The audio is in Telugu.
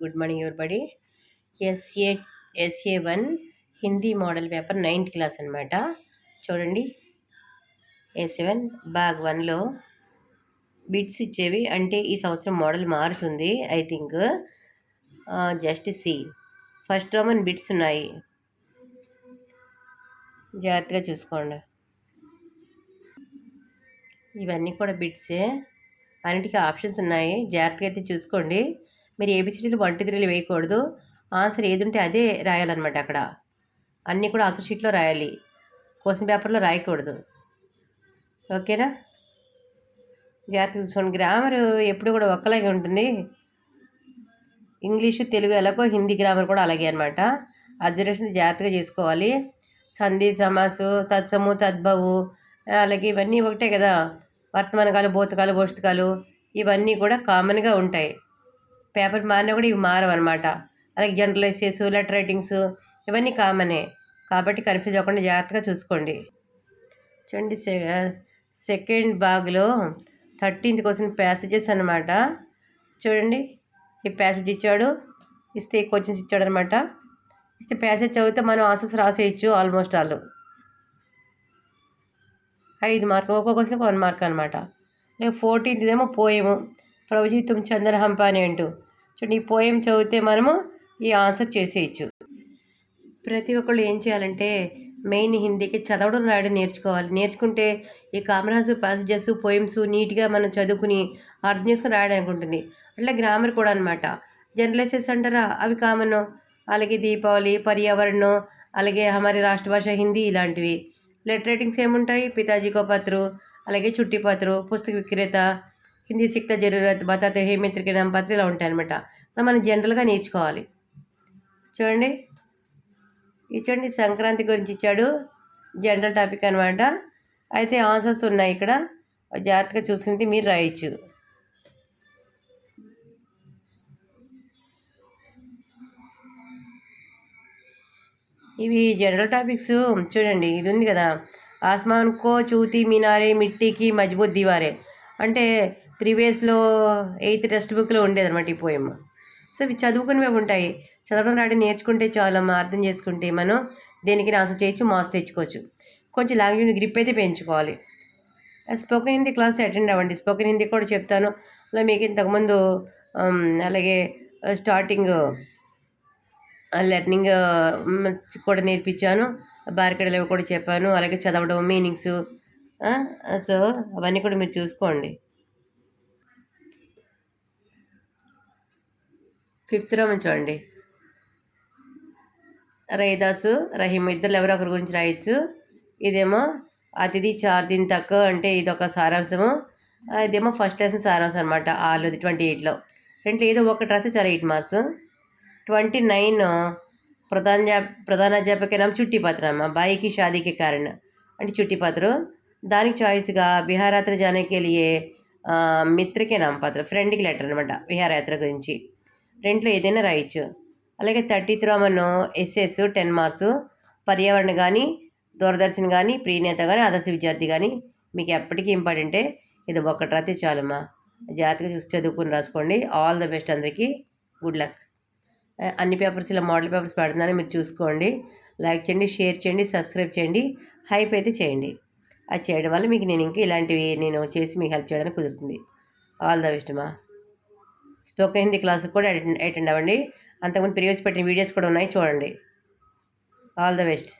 Good morning everybody? S A S A one Hindi model paper ninth class అనమాట చూడండి. ఎస్ఏ సెవెన్ బ్యాగ్ వన్లో బిట్స్ ఇచ్చేవి. అంటే ఈ సంవత్సరం మోడల్ మారుతుంది I think. Just see. First Roman bits ఉన్నాయి. జాగ్రత్తగా చూసుకోండి. ఇవన్నీ కూడా బిట్సే. అన్నిటికీ ఆప్షన్స్ ఉన్నాయి. జాగ్రత్తగా అయితే చూసుకోండి. మీరు ఏబిసిడీలు వన్ టూ త్రీలు వేయకూడదు. ఆన్సర్ ఏదుంటే అదే రాయాలన్నమాట అక్కడ. అన్నీ కూడా ఆన్సర్ షీట్లో రాయాలి. క్వశ్చన్ పేపర్లో రాయకూడదు. ఓకేనా? జాగ్రత్తగా చూసుకోండి. గ్రామర్ ఎప్పుడు కూడా ఒక్కలాగే ఉంటుంది. ఇంగ్లీషు తెలుగు ఎలాగో హిందీ గ్రామర్ కూడా అలాగే అనమాట అబ్జర్వేషన్ జాగ్రత్తగా చేసుకోవాలి. సంధి సమాసు తత్సము తద్భవు అలాగే ఇవన్నీ ఒకటే కదా. వర్తమానకాలు భూతకాలు భవిష్యత్కాలు ఇవన్నీ కూడా కామన్గా ఉంటాయి. పేపర్ మారినా కూడా ఇవి మారవు అనమాట అలాగే జనరలైజ్ లెటర్ రైటింగ్స్ ఇవన్నీ కామనే. కాబట్టి కన్ఫ్యూజ్ అవ్వకుండా జాగ్రత్తగా చూసుకోండి. చూడండి సెకండ్ బాగ్లో థర్టీన్త్ క్వశ్చన్ ప్యాసేజెస్ అనమాట చూడండి ఈ ప్యాసేజ్ ఇచ్చాడు ఇస్తే క్వశ్చన్స్ ఇచ్చాడు అనమాట ఇస్తే ప్యాసేజ్ చదివితే మనం ఆన్సర్స్ రాసేయచ్చు ఆల్మోస్ట్ ఆల్ ఐదు మార్క్ ఒక్కో క్వశ్చన్కి వన్ మార్క్ అనమాట లేక ఫోర్టీన్త్ ఏమో పోయము. ప్రభుజీతం చంద్రహంప అని అంటూ. చూడండి ఈ పోయం చదివితే మనము ఈ ఆన్సర్ చేసేయచ్చు. ప్రతి ఒక్కళ్ళు ఏం చేయాలంటే మెయిన్ హిందీకి చదవడం రాయడం నేర్చుకోవాలి. నేర్చుకుంటే ఈ కామరాజు ప్యాసేజెస్ పోయిమ్స్ నీట్గా మనం చదువుకుని అర్థం చేసుకుని రాయడానికి ఉంటుంది. అట్లా గ్రామర్ కూడా అనమాట జర్నలైసెస్ అంటారా? అవి కామన్. అలాగే దీపావళి పర్యావరణం అలాగే హమారి రాష్ట్ర భాష హిందీ ఇలాంటివి. లెటర్ రైటింగ్స్ ఏముంటాయి? పితాజీ కోపత్రు అలాగే చుట్టిపత్రు పుస్తక విక్రేత హిందీ సిక్త జరూరత్ బతాతే హేమిత్రికి నామపత్ర ఇలా ఉంటాయి అనమాట మనం జనరల్గా నేర్చుకోవాలి. చూడండి. ఇచ్చండి సంక్రాంతి గురించి ఇచ్చాడు. జనరల్ టాపిక్ అనమాట అయితే ఆన్సర్స్ ఉన్నాయి ఇక్కడ. జాగ్రత్తగా చూసుకుంటే మీరు రాయొచ్చు. ఇవి జనరల్ టాపిక్స్. చూడండి ఇది ఉంది కదా. ఆస్మాన్ కో చూతి మీనారే మిట్టికి మజ్బూత్ దివారే. అంటే ప్రీవియస్లో ఎయిత్ టెక్స్ట్ బుక్లో ఉండేదన్నమాట ఈ పోయమ్ సో ఇవి చదువుకునివే ఉంటాయి. చదవడం రాయడం నేర్చుకుంటే చాలమ్మా అర్థం చేసుకుంటే మనం దేనికి ఆన్సర్ చేయొచ్చు మాస్ తెచ్చుకోవచ్చు. కొంచెం లాంగ్వేజ్ గ్రిప్ అయితే పెంచుకోవాలి. స్పోకెన్ హిందీ క్లాస్ అటెండ్ అవ్వండి. స్పోకెన్ హిందీ కూడా చెప్తాను. అలా మీకు ఇంతకుముందు అలాగే స్టార్టింగ్ లెర్నింగ్ కూడా నేర్పించాను. బార్కెడలు కూడా చెప్పాను. అలాగే చదవడం మీనింగ్స్ సో అవన్నీ కూడా మీరు చూసుకోండి. ఫిఫ్త్ రోమన్ చూడండి. రైదాసు రహీమ్ ఇద్దరు ఎవరో ఒకరి గురించి రాయొచ్చు. ఇదేమో అతిథి చార్ తక్కువ అంటే ఇది ఒక సారాంశము ఇదేమో ఫస్ట్ లెసన్ సారాంశం అనమాట ఆలు ట్వంటీ ఎయిట్లో. రెండు ఏదో ఒకటి రాస్తే చాలా ఎయిట్ మార్క్స్. ట్వంటీ నైన్ ప్రధాన ప్రధానాధ్యాపక నామ చుట్టి అమ్మ బాయికి షాదీకి కారణం. అంటే చుట్టి పత్రం దానికి చాయిస్గా విహారయాత్ర జానేకే లియే మిత్రకే నామపత్ర ఫ్రెండ్కి లెటర్ అనమాట విహారయాత్ర గురించి. రెంట్లో ఏదైనా రాయొచ్చు. అలాగే థర్టీ త్రోమను ఎస్ఎస్ టెన్ మార్క్స్ పర్యావరణ కానీ దూరదర్శన్ కానీ ప్రియనేత కానీ ఆదర్శ విద్యార్థి కానీ మీకు ఎప్పటికీ ఇంపార్టెంటే ఇది ఒక్కటి రాతే చాలమ్మా. జాగ్రత్తగా చూసి చదువుకుని రాసుకోండి. ఆల్ ద బెస్ట్ అందరికీ. గుడ్ లక్ అన్ని పేపర్స్ ఇలా మోడల్ పేపర్స్ పెడుతున్నాను. మీరు చూసుకోండి. లైక్ చేయండి షేర్ చేయండి సబ్స్క్రైబ్ చేయండి. హైప్ అయితే చేయండి. అది చేయడం వల్ల మీకు నేను ఇంకా ఇలాంటివి నేను చేసి మీకు హెల్ప్ చేయడానికి కుదురుతుంది. ఆల్ ద బెస్ట్ మా స్పోకెన్ హిందీ క్లాస్కి కూడా అటెండ్ అటెండ్ అవ్వండి. అంతకుముందు ప్రీవియస్ పెట్టిన వీడియోస్ కూడా ఉన్నాయి చూడండి. All the best.